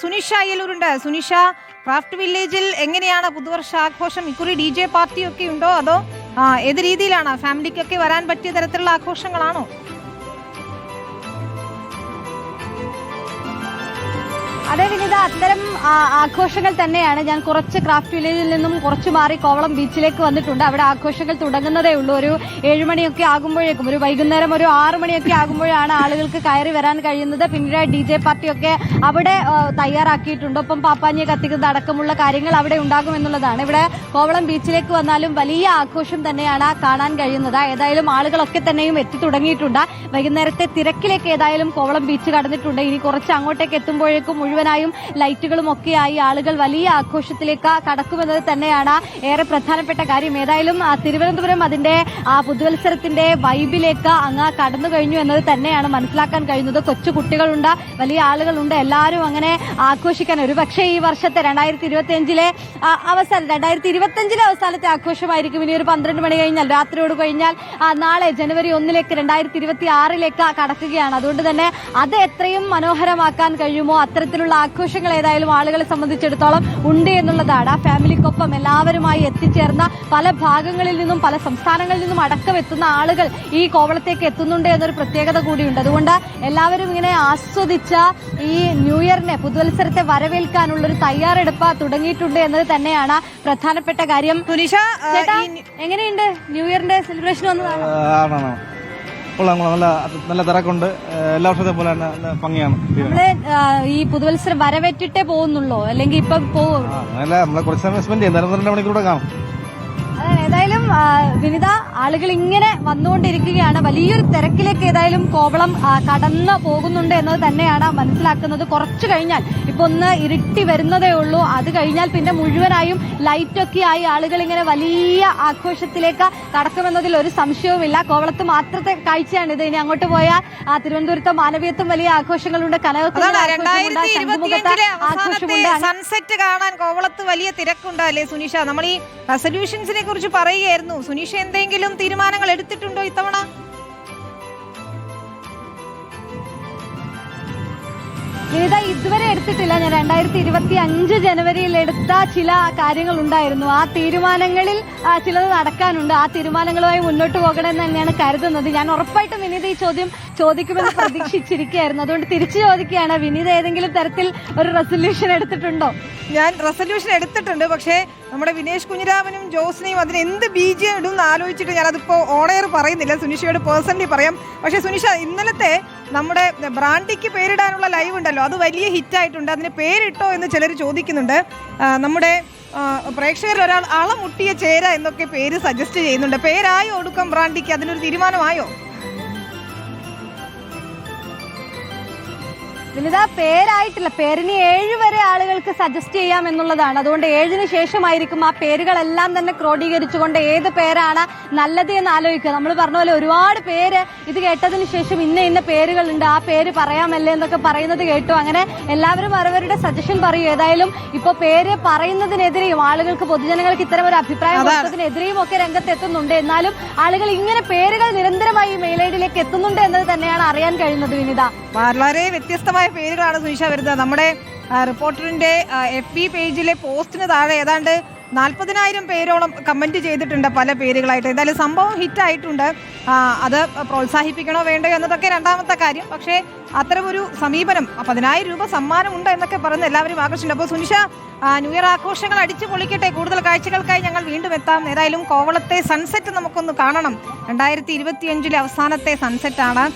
Sunisha അയ്യലൂരുണ്ട്. Sunisha craft വില്ലേജിൽ എങ്ങനെയാണ് പുതുവർഷ ആഘോഷം? ഇക്കുറി ഡി ജെ പാർട്ടിയൊക്കെ ഉണ്ടോ? അതോ ഏത് രീതിയിലാണ്? ഫാമിലിക്കൊക്കെ വരാൻ പറ്റിയ തരത്തിലുള്ള ആഘോഷങ്ങളാണോ? അതെ വിനിത അത്തരം ആഘോഷങ്ങൾ തന്നെയാണ്. ഞാൻ കുറച്ച് ക്രാഫ്റ്റ് വില്ലേജിൽ നിന്നും കുറച്ച് മാറി കോവളം ബീച്ചിലേക്ക് വന്നിട്ടുണ്ട്. അവിടെ ആഘോഷങ്ങൾ തുടങ്ങുന്നതേ ഉള്ളൂ. ഒരു ഏഴുമണിയൊക്കെ ആകുമ്പോഴേക്കും ഒരു വൈകുന്നേരം ഒരു ആറു മണിയൊക്കെ ആകുമ്പോഴാണ് ആളുകൾക്ക് കയറി വരാൻ കഴിയുന്നത്. പിന്നീട് ഡി ജെ പാർട്ടിയൊക്കെ അവിടെ തയ്യാറാക്കിയിട്ടുണ്ട്. ഒപ്പം പാപ്പാഞ്ഞെ കത്തിക്കുന്നത് അടക്കമുള്ള കാര്യങ്ങൾ അവിടെ ഉണ്ടാകും എന്നുള്ളതാണ്. ഇവിടെ കോവളം ബീച്ചിലേക്ക് വന്നാലും വലിയ ആഘോഷം തന്നെയാണ് കാണാൻ കഴിയുന്നത്. ഏതായാലും ആളുകളൊക്കെ തന്നെയും എത്തി തുടങ്ങിയിട്ടുണ്ട്. വൈകുന്നേരത്തെ തിരക്കിലേക്ക് ഏതായാലും കോവളം ബീച്ച് കടന്നിട്ടുണ്ട്. ഇനി കുറച്ച് അങ്ങോട്ടേക്ക് എത്തുമ്പോഴേക്കും മുഴുവനായും ലൈറ്റുകളും ഒക്കെയായി ആളുകൾ വലിയ ആഘോഷത്തിലേക്ക് കടക്കുമെന്നത് തന്നെയാണ് ഏറെ പ്രധാനപ്പെട്ട കാര്യം. ഏതായാലും തിരുവനന്തപുരം അതിന്റെ പുതുവത്സരത്തിന്റെ വൈബിലേക്ക് അങ്ങ് കടന്നു കഴിഞ്ഞു എന്നത് തന്നെയാണ് മനസ്സിലാക്കാൻ കഴിയുന്നത്. കൊച്ചു കുട്ടികളുണ്ട് വലിയ ആളുകളുണ്ട്. എല്ലാവരും അങ്ങനെ ആഘോഷിക്കാൻ ഒരു പക്ഷേ ഈ വർഷത്തെ രണ്ടായിരത്തി ഇരുപത്തിയഞ്ചിലെ അവസാനം രണ്ടായിരത്തി ഇരുപത്തിയഞ്ചിലെ അവസാനത്തെ ആഘോഷമായിരിക്കും. ഇനി ഒരു പന്ത്രണ്ട് മണി കഴിഞ്ഞാൽ രാത്രിയോട് കഴിഞ്ഞാൽ നാളെ ജനുവരി ഒന്നിലേക്ക് രണ്ടായിരത്തി ഇരുപത്തി ആറിലേക്ക് കടക്കുകയാണ്. അതുകൊണ്ട് തന്നെ അത് എത്രയും മനോഹരമാക്കാൻ കഴിയുമോ അത്തരത്തിലുള്ള ആഘോഷങ്ങൾ ഏതായാലും ആളുകളെ സംബന്ധിച്ചിടത്തോളം ഉണ്ട് എന്നുള്ളതാണ്. ആ ഫാമിലിക്കൊപ്പം എല്ലാവരുമായി എത്തിച്ചേർന്ന പല ഭാഗങ്ങളിൽ നിന്നും പല സംസ്ഥാനങ്ങളിൽ നിന്നും അടക്കം എത്തുന്ന ആളുകൾ ഈ കോവളത്തേക്ക് എത്തുന്നുണ്ട് എന്നൊരു പ്രത്യേകത കൂടിയുണ്ട്. അതുകൊണ്ട് എല്ലാവരും ഇങ്ങനെ ആസ്വദിച്ച ഈ ന്യൂ ഇയറിനെ പുതുവത്സരത്തെ വരവേൽക്കാനുള്ള ഒരു തയ്യാറെടുപ്പ് തുടങ്ങിയിട്ടുണ്ട് എന്നത് തന്നെയാണ് പ്രധാനപ്പെട്ട കാര്യം. എങ്ങനെയുണ്ട് ന്യൂ ഇയറിന്റെ സെലിബ്രേഷൻ വന്നതാണ് കൊള്ളാം കൊള്ളാം നല്ല നല്ല തിരക്കുണ്ട്. എല്ലാ വർഷത്തെ പോലെ തന്നെ നല്ല ഭംഗിയാണ് നമ്മൾ ഈ പുതുവത്സരം വരവേറ്റിട്ടേ പോകുന്നുള്ളൂ? അല്ലെങ്കിൽ ഇപ്പൊ പോകും അങ്ങനെയല്ല നമ്മളെ കുറച്ച് സമയം സ്പെൻഡ് ചെയ്യും. എന്തായാലും രണ്ട് മണിക്കൂടെ കാണും. അതാണ് ഏതായാലും ആ, വിനിത ആളുകൾ ഇങ്ങനെ വന്നുകൊണ്ടിരിക്കുകയാണ്. വലിയൊരു തിരക്കിലേക്ക് ഏതായാലും കോവളം കടന്നു പോകുന്നുണ്ട് എന്നത് തന്നെയാണ് മനസ്സിലാക്കുന്നത്. കുറച്ചു കഴിഞ്ഞാൽ ഇപ്പൊ ഒന്ന് ഇരുട്ടി വരുന്നതേ ഉള്ളൂ. അത് കഴിഞ്ഞാൽ പിന്നെ മുഴുവനായും ലൈറ്റൊക്കെ ആയി ആളുകൾ ഇങ്ങനെ വലിയ ആഘോഷത്തിലേക്ക് കടക്കുമെന്നതിൽ ഒരു സംശയവുമില്ല. കോവളത്ത് മാത്രത്തെ കാഴ്ചയാണ് ഇത്. ഇനി അങ്ങോട്ട് പോയാൽ ആ, തിരുവനന്തപുരത്ത് മാനവീയത്തും വലിയ ആഘോഷങ്ങളുണ്ട്. ആഘോഷമുണ്ട് അവസാനത്തെ സൺസെറ്റ് കാണാൻ കോവളത്ത് വലിയ തിരക്കുണ്ടല്ലേ സുനിഷ? നമ്മൾ ഈ റെസൊല്യൂഷൻസിനെ കുറിച്ച് പറയുകയായിരുന്നു. സുനീഷ് എന്തെങ്കിലും തീരുമാനങ്ങൾ എടുത്തിട്ടുണ്ടോ ഇത്തവണ? വിനിത ഇതുവരെ എടുത്തിട്ടില്ല. ഞാൻ രണ്ടായിരത്തി ഇരുപത്തി അഞ്ച് ജനുവരിയിൽ എടുത്ത ചില കാര്യങ്ങൾ ഉണ്ടായിരുന്നു ആ തീരുമാനങ്ങളിൽ ചിലത് നടക്കാനുണ്ട്. ആ തീരുമാനങ്ങളുമായി മുന്നോട്ട് പോകണമെന്ന് തന്നെയാണ് കരുതുന്നത്. ഞാൻ ഉറപ്പായിട്ടും വിനീത ഈ ചോദ്യം ചോദിക്കുമെന്ന് പ്രതീക്ഷിച്ചിരിക്കുകയായിരുന്നു. അതുകൊണ്ട് തിരിച്ചു ചോദിക്കുകയാണ്. വിനീത ഏതെങ്കിലും തരത്തിൽ ഒരു റെസൊല്യൂഷൻ എടുത്തിട്ടുണ്ടോ? ഞാൻ റെസൊല്യൂഷൻ എടുത്തിട്ടുണ്ട്. പക്ഷേ നമ്മുടെ വിനേഷ് കുഞ്ഞിരാമനും ജോസിനെയും അതിന് എന്ത് ബീജം ഇടും എന്ന് ആലോചിച്ചിട്ട് ഞാനതിപ്പോ ഓണയർ പറയുന്നില്ല. സുനിഷയോട് പേഴ്സണലി പറയാം. പക്ഷേ സുനിഷ ഇന്നലത്തെ നമ്മുടെ ബ്രാൻഡിക്ക് പേരിടാനുള്ള ലൈവ് ഉണ്ടല്ലോ. അത് വലിയ ഹിറ്റ് ആയിട്ടുണ്ട്. അതിന് പേരിട്ടോ എന്ന് ചിലർ ചോദിക്കുന്നുണ്ട്. നമ്മുടെ പ്രേക്ഷകർ ഒരാൾ അളമുട്ടിയ ചേര എന്നൊക്കെ പേര് സജസ്റ്റ് ചെയ്യുന്നുണ്ട്. പേരായോ ഒടുക്കം ബ്രാൻഡിക്ക്? അതിനൊരു തീരുമാനമായോ? വിനിത പേരായിട്ടില്ല. പേരിന് ഏഴ് വരെ ആളുകൾക്ക് സജസ്റ്റ് ചെയ്യാം എന്നുള്ളതാണ്. അതുകൊണ്ട് ഏഴിന് ശേഷമായിരിക്കും ആ പേരുകളെല്ലാം തന്നെ ക്രോഡീകരിച്ചുകൊണ്ട് ഏത് പേരാണ് നല്ലത് എന്ന് ആലോചിക്കുക. നമ്മൾ പറഞ്ഞ പോലെ ഒരുപാട് പേര് ഇത് കേട്ടതിന് ശേഷം ഇന്ന ഇന്ന പേരുകളുണ്ട് ആ പേര് പറയാമല്ലേ എന്നൊക്കെ പറയുന്നത് കേട്ടു. അങ്ങനെ എല്ലാവരും അവരവരുടെ സജഷൻ പറയും. ഏതായാലും ഇപ്പൊ പേര് പറയുന്നതിനെതിരെയും ആളുകൾക്ക് പൊതുജനങ്ങൾക്ക് ഇത്തരം ഒരു അഭിപ്രായം. കൊടുത്തതിനെതിരെയും ഒക്കെ രംഗത്ത് എത്തുന്നുണ്ട് എന്നാലും ആളുകൾ ഇങ്ങനെ പേരുകൾ നിരന്തരമായി മെയിൽ ഐ ഡിയിലേക്ക് എത്തുന്നുണ്ട് എന്നത് തന്നെയാണ് അറിയാൻ കഴിയുന്നത് വിനിത. വളരെ വ്യത്യസ്തമായ പേരുകളാണ് സുനിഷ വരുന്നത്. നമ്മുടെ റിപ്പോർട്ടറിന്റെ എഫ് ബി പേജിലെ പോസ്റ്റിന് താഴെ ഏതാണ്ട് നാൽപ്പതിനായിരം പേരോളം കമന്റ് ചെയ്തിട്ടുണ്ട് പല പേരുകളായിട്ട്. എന്തായാലും സംഭവം ഹിറ്റ് ആയിട്ടുണ്ട് ആ, അത് പ്രോത്സാഹിപ്പിക്കണോ വേണ്ടോ എന്നതൊക്കെ രണ്ടാമത്തെ കാര്യം. പക്ഷേ അത്തരമൊരു സമീപനം പതിനായിരം രൂപ സമ്മാനം ഉണ്ട് എന്നൊക്കെ പറഞ്ഞ് എല്ലാവരും ആകർഷിച്ചിട്ടുണ്ട്. അപ്പോൾ സുനിഷ ന്യൂ ഇയർ ആഘോഷങ്ങൾ അടിച്ചു പൊളിക്കട്ടെ. കൂടുതൽ കാഴ്ചകൾക്കായി ഞങ്ങൾ വീണ്ടും എത്താം. ഏതായാലും കോവളത്തെ സൺസെറ്റ് നമുക്കൊന്ന് കാണണം. രണ്ടായിരത്തി ഇരുപത്തിയഞ്ചിലെ അവസാനത്തെ സൺസെറ്റ് ആണ്.